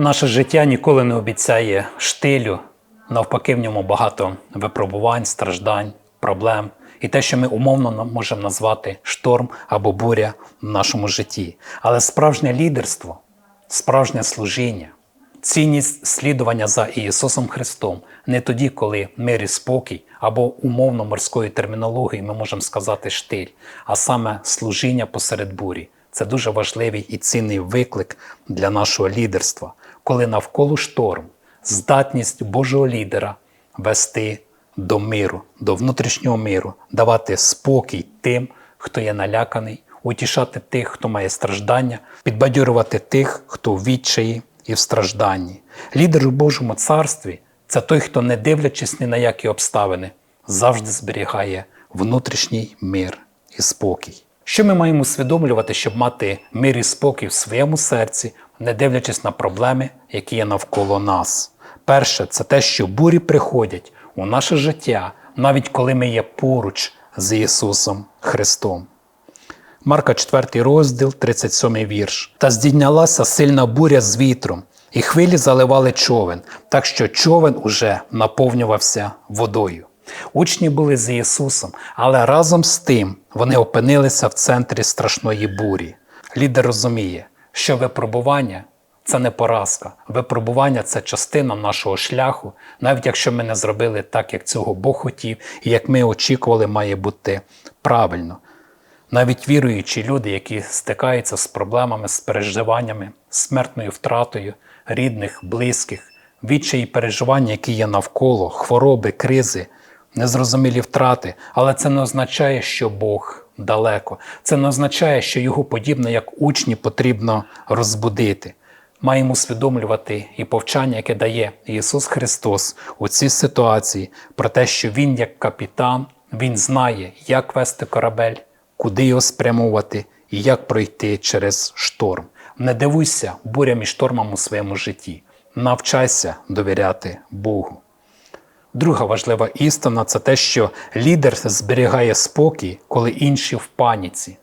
Наше життя ніколи не обіцяє штилю, навпаки, в ньому багато випробувань, страждань, проблем і те, що ми умовно можемо назвати шторм або буря в нашому житті. Але справжнє лідерство, справжнє служіння, цінність слідування за Ісусом Христом не тоді, коли мир і спокій, або умовно морською термінологією ми можемо сказати штиль, а саме служіння посеред бурі. Це дуже важливий і цінний виклик для нашого лідерства, коли навколо шторм, здатність Божого лідера вести до миру, до внутрішнього миру, давати спокій тим, хто є наляканий, утішати тих, хто має страждання, підбадьорювати тих, хто в відчаї і в стражданні. Лідер у Божому царстві це той, хто, не дивлячись ні на які обставини, завжди зберігає внутрішній мир і спокій. Що ми маємо усвідомлювати, щоб мати мир і спокій в своєму серці, не дивлячись на проблеми, які є навколо нас? Перше, це те, що бурі приходять у наше життя, навіть коли ми є поруч з Ісусом Христом. Марка 4 розділ, 37 вірш. Та здійнялася сильна буря з вітром, і хвилі заливали човен, так що човен уже наповнювався водою. Учні були з Ісусом, але разом з тим вони опинилися в центрі страшної бурі. Лідер розуміє, що випробування це не поразка. Випробування це частина нашого шляху, навіть якщо ми не зробили так, як цього Бог хотів, і як ми очікували, має бути правильно. Навіть віруючі люди, які стикаються з проблемами, з переживаннями, смертною втратою рідних, близьких, відчаї переживання, які є навколо, хвороби, кризи, незрозумілі втрати, але це не означає, що Бог далеко. Це не означає, що його подібно як учні потрібно розбудити. Маємо усвідомлювати і повчання, яке дає Ісус Христос у цій ситуації, про те, що Він, як капітан, Він знає, як вести корабель, куди його спрямовувати і як пройти через шторм. Не дивуйся бурям і штормам у своєму житті. Навчайся довіряти Богу. Друга важлива істина це те, що лідер зберігає спокій, коли інші в паніці.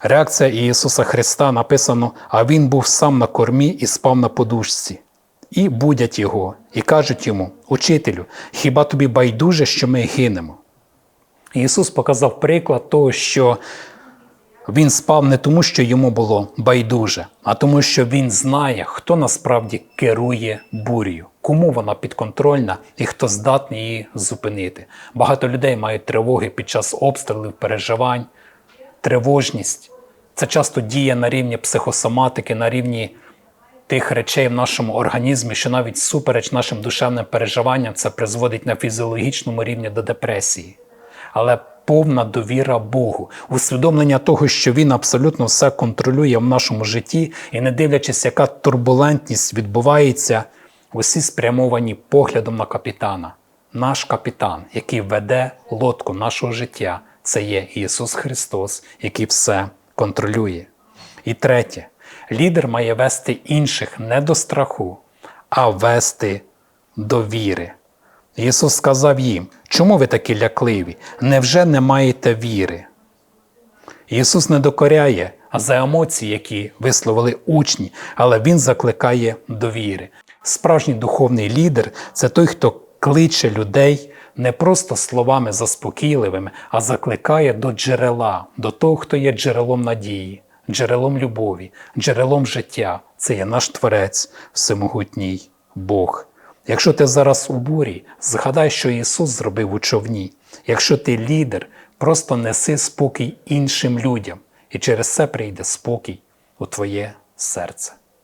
Реакція Ісуса Христа написано: а Він був сам на кормі і спав на подушці. І будять його, і кажуть йому: Учителю, хіба тобі байдуже, що ми гинемо? Ісус показав приклад того, що він спав не тому, що йому було байдуже, а тому, що він знає, хто насправді керує бур'ю, кому вона підконтрольна і хто здатний її зупинити. Багато людей мають тривоги під час обстрілів, переживань, тривожність. Це часто діє на рівні психосоматики, на рівні тих речей в нашому організмі, що навіть супереч нашим душевним переживанням це призводить на фізіологічному рівні до депресії. Але повна довіра Богу, усвідомлення того, що Він абсолютно все контролює в нашому житті, і не дивлячись, яка турбулентність відбувається, усі спрямовані поглядом на капітана. Наш капітан, який веде лодку нашого життя, це є Ісус Христос, який все контролює. І третє, лідер має вести інших не до страху, а вести до віри. Ісус сказав їм, чому ви такі лякливі? Невже не маєте віри? Ісус не докоряє, за емоції, які висловили учні, але Він закликає до віри. Справжній духовний лідер це той, хто кличе людей не просто словами заспокійливими, а закликає до джерела, до того, хто є джерелом надії, джерелом любові, джерелом життя. Це є наш Творець, всемогутній Бог. Якщо ти зараз у бурі, згадай, що Ісус зробив у човні. Якщо ти лідер, просто неси спокій іншим людям, і через це прийде спокій у твоє серце.